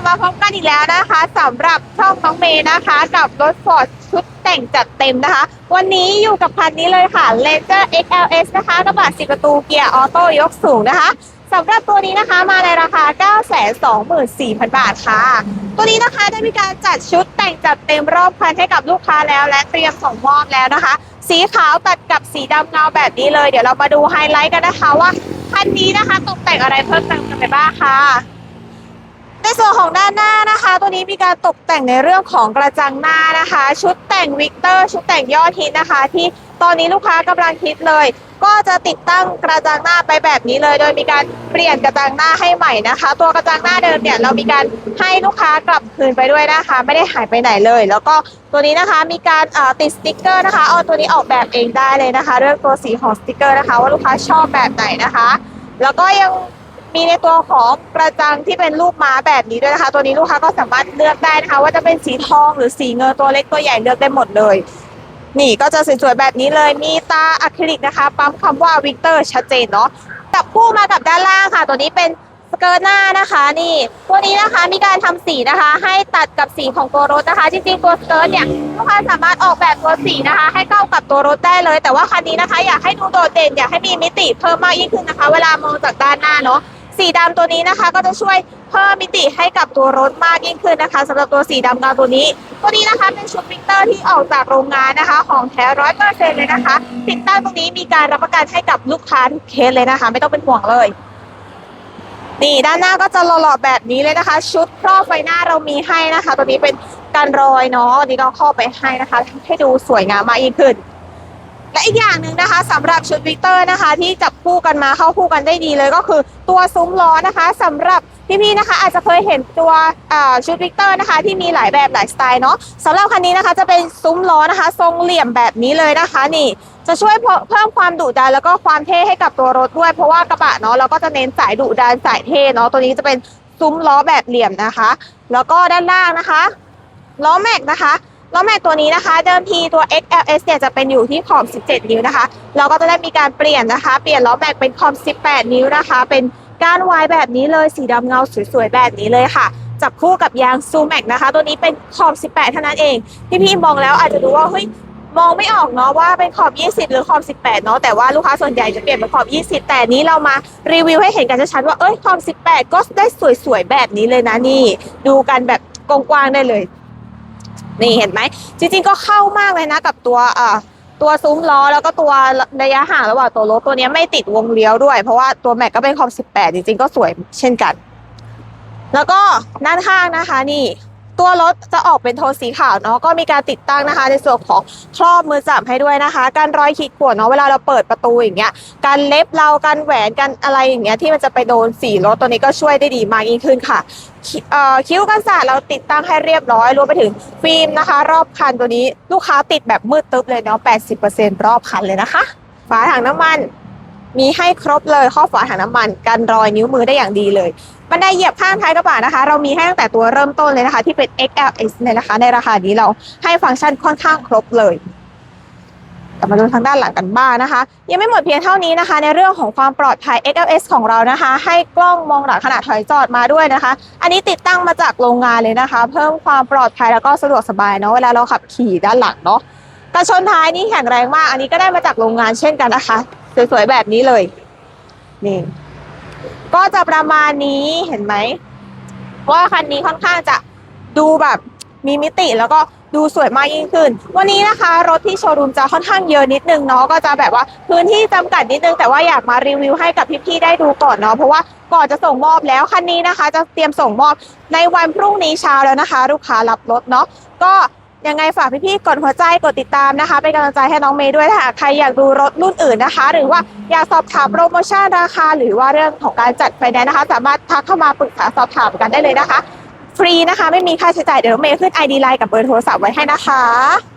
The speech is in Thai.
บมาพบกันอีกแล้วนะคะสำหรับช่องน้องเมย์นะคะ กับรถฟอร์ดชุดแต่งจัดเต็มนะคะ วันนี้อยู่กับคันนี้เลยค่ะ Ranger XLS นะคะกระบะ4ประตูเกียร์ออโต้ยกสูงนะคะสำหรับตัวนี้นะคะมาในราคา 924,000 บาทค่ะ ตัวนี้นะคะได้มีการจัดชุดแต่งจัดเต็มรอบคันให้กับลูกค้าแล้วและเตรียมส่งมอบแล้วนะคะ สีขาวตัดกับสีดำเงาแบบนี้เลย เดี๋ยวเรามาดูไฮไลท์กันนะคะว่าคันนี้นะคะตกแต่งอะไรเพิ่มเติมกันไปบ้างค่ะ ในส่วนของด้านหน้านะคะ ตัวนี้มีการตกแต่งในเรื่องของกระจังหน้านะคะ ชุดแต่งวิกเตอร์ ชุดแต่งยอดฮิตนะคะ ที่ตอนนี้ลูกค้ากำลังคิดเลย ก็จะติดตั้งกระจังหน้าไปแบบนี้เลย โดยมีการเปลี่ยนกระจังหน้าให้ใหม่นะคะ ตัวกระจังหน้าเดิมเนี่ยเรามีการให้ลูกค้ากลับคืนไปด้วยนะคะ ไม่ได้หายไปไหนเลย แล้วก็ตัวนี้นะคะมีการติดสติกเกอร์นะคะเอาตัวนี้ออกแบบเองได้เลยนะคะ เรื่องตัวสีของสติกเกอร์นะคะ ว่าลูกค้าชอบแบบไหนนะคะ แล้วก็ยัง มีในตัวของกระจังที่เป็นรูปม้าแบบนี้ด้วยนะคะ ตัวนี้ลูกค้าก็สามารถเลือกได้นะคะ ว่าจะเป็นสีทองหรือสีเงินตัวเล็กตัวใหญ่เลือกได้หมดเลย นี่ก็จะสวยๆแบบนี้เลยมีตาอะคริลิกนะคะปั๊มคำว่าวิกเตอร์ชัดเจนเนาะจับคู่มากับด้านล่างค่ะ ตัวนี้เป็นสเกิร์ตหน้านะคะนี่ ตัวนี้นะคะมีการทำสีนะคะ ให้ตัดกับสีของตัวรถนะคะ จริงๆตัวสเกิร์ตเนี่ยลูกค้าสามารถออกแบบตัวสีนะคะ ให้เข้ากับตัวรถได้เลย แต่ว่าคันนี้นะคะ อยากให้ดูโดดเด่นอยากให้มีมิติเพิ่มมากยิ่งขึ้นนะคะ เวลามองจากด้านหน้าเนาะ สีดำตัวนี้นะคะ ก็จะช่วยเพิ่มมิติให้กับตัวรถมากยิ่งขึ้นนะคะสำหรับตัวสีดำเงาตัวนี้ ตัวนี้นะคะเป็นชุดวิกเตอร์ที่ออกจากโรงงานนะคะ ของแท้ร้อยเปอร์เซ็นต์เลยนะคะติดตั้งตรงนี้มีการรับประกันให้กับลูกค้าทุกเคสเลยนะคะ ไม่ต้องเป็นห่วงเลยนี่ด้านหน้าก็จะหล่อๆแบบนี้เลยนะคะ ชุดครอบไฟหน้าเรามีให้นะคะ ตัวนี้เป็นการรอยเนาะนนี้เราครอบไปให้นะคะให้ดูสวยงามมากยิ่งขึ้น และอีกอย่างหนึ่งนะคะสำหรับชุดวิกเตอร์นะคะ ที่จับคู่กันมาเข้าคู่กันได้ดีเลยก็คือตัวซุ้มล้อนะคะสำหรับพี่ๆนะคะ อาจจะเคยเห็นตัวชุดวิกเตอร์นะคะ ที่มีหลายแบบหลายสไตล์เนาะสำหรับคันนี้นะคะจะเป็นซุ้มล้อนะคะ ทรงเหลี่ยมแบบนี้เลยนะคะ นี่จะช่วยเพิ่มความดุดันแล้วก็ความเท่ให้กับตัวรถด้วยเพราะว่ากระบะเนาะเราก็จะเน้นสายดุดันสายเท่เนาะตัวนี้จะเป็นซุ้มล้อแบบเหลี่ยมนะคะ แล้วก็ด้านล่างนะคะล้อแม็กนะคะ ล้อแม็กตัวนี้นะคะเดิมทีตัว XLS เนี่ยจะเป็นอยู่ที่ขอบ 17 นิ้วนะคะเราก็จะได้มีการเปลี่ยนนะคะ เปลี่ยนล้อแม็กเป็นขอบ 18 นิ้วนะคะ เป็นก้านวายแบบนี้เลยสีดำเงาสวยๆแบบนี้เลยค่ะจับคู่กับยางซูแม็กนะคะ ตัวนี้เป็นขอบ 18 เท่านั้นเองพี่ๆมองแล้วอาจจะดูว่าเฮ้ยมองไม่ออกเนาะว่าเป็นขอบ 20 หรือขอบ 18 เนาะแต่ว่าลูกค้าส่วนใหญ่จะเปลี่ยนเป็นขอบ 20 แต่นี้เรามารีวิวให้เห็นกันชัดๆว่าเอ้ยขอบ 18 ก็ได้สวยๆแบบนี้เลยนะนี่ ดูกันแบบกว้างๆได้เลย นี่เห็นไหมจริงๆก็เข้ามากเลยนะกับตัวอ่าตัวซุ้มล้อแล้วก็ตัวระยะห่างระหว่างตัวรถตัวเนี้ยไม่ติดวงเลี้ยวด้วย เพราะว่าตัวแม็กก็เป็นคอม18 จริงๆ ก็สวยเช่นกัน แล้วก็ด้านข้างนะคะนี่ ตัวรถจะออกเป็นโทนสีขาวเนาะก็มีการติดตั้งนะคะ ในส่วนของครอบมือจับให้ด้วยนะคะ การรอยขีดข่วนเนาะเวลาเราเปิดประตูอย่างเงี้ยการเล็บเราการแหวนการอะไรอย่างเงี้ยที่มันจะไปโดนสีรถตัวนี้ก็ช่วยได้ดีมากยิ่งขึ้นค่ะเอ่อคิ้วกันสาดเราติดตั้งให้เรียบร้อยรวมไปถึงฟิล์มนะคะ รอบคันตัวนี้ลูกค้าติดแบบมืดตึ๊บเลยเนาะ80%รอบคันเลยนะคะฝาถังน้ำมัน มีให้ครบเลยข้อฝาถังน้ำมันกันรอยนิ้วมือได้อย่างดีเลย บันไดเหยียบข้างท้ายกระบะนะคะ เรามีให้ตั้งแต่ตัวเริ่มต้นเลยนะคะ ที่เป็น XLS เนี่ยนะคะ ในราคานี้เราให้ฟังก์ชันค่อนข้างครบเลยกลับมาดูทางด้านหลังกันบ้างนะคะ ยังไม่หมดเพียงเท่านี้นะคะ ในเรื่องของความปลอดภัย XLS ของเรานะคะ ให้กล้องมองหลังขณะถอยจอดมาด้วยนะคะ อันนี้ติดตั้งมาจากโรงงานเลยนะคะ เพิ่มความปลอดภัยแล้วก็สะดวกสบายเนาะเวลาเราขับขี่ด้านหลังเนาะกระชนท้ายนี่แข็งแรงมาก อันนี้ก็ได้มาจากโรงงานเช่นกันนะคะ สวยๆแบบนี้เลย นี่ ก็จะประมาณนี้เห็นไหมว่าคันนี้ค่อนข้างจะดูแบบมีมิติแล้วก็ดูสวยมากยิ่งขึ้น วันนี้นะคะรถที่โชว์รูมจะค่อนข้างเยอะนิดนึงเนาะก็จะแบบว่าพื้นที่จำกัดนิดนึงแต่ว่าอยากมารีวิวให้กับพี่ๆได้ดูก่อนเนาะเพราะว่าก่อนจะส่งมอบแล้วคันนี้นะคะ จะเตรียมส่งมอบในวันพรุ่งนี้เช้าแล้วนะคะ ลูกค้ารับรถเนาะก็ ยังไงฝากพี่ๆกดหัวใจกดติดตามนะคะ เป็นกำลังใจให้น้องเมย์ด้วยถ้าใครอยากดูรถรุ่นอื่นนะคะ หรือว่าอยากสอบถามโปรโมชั่นราคา หรือว่าเรื่องของการจัดไฟแนนซ์นะคะ สามารถทักเข้ามาปรึกษาสอบถามกันได้เลยนะคะ ฟรีนะคะ ไม่มีค่าใช้จ่ายเดี๋ยวน้องเมย์ขึ้น ID ไลน์กับเบอร์โทรศัพท์ไว้ให้นะคะ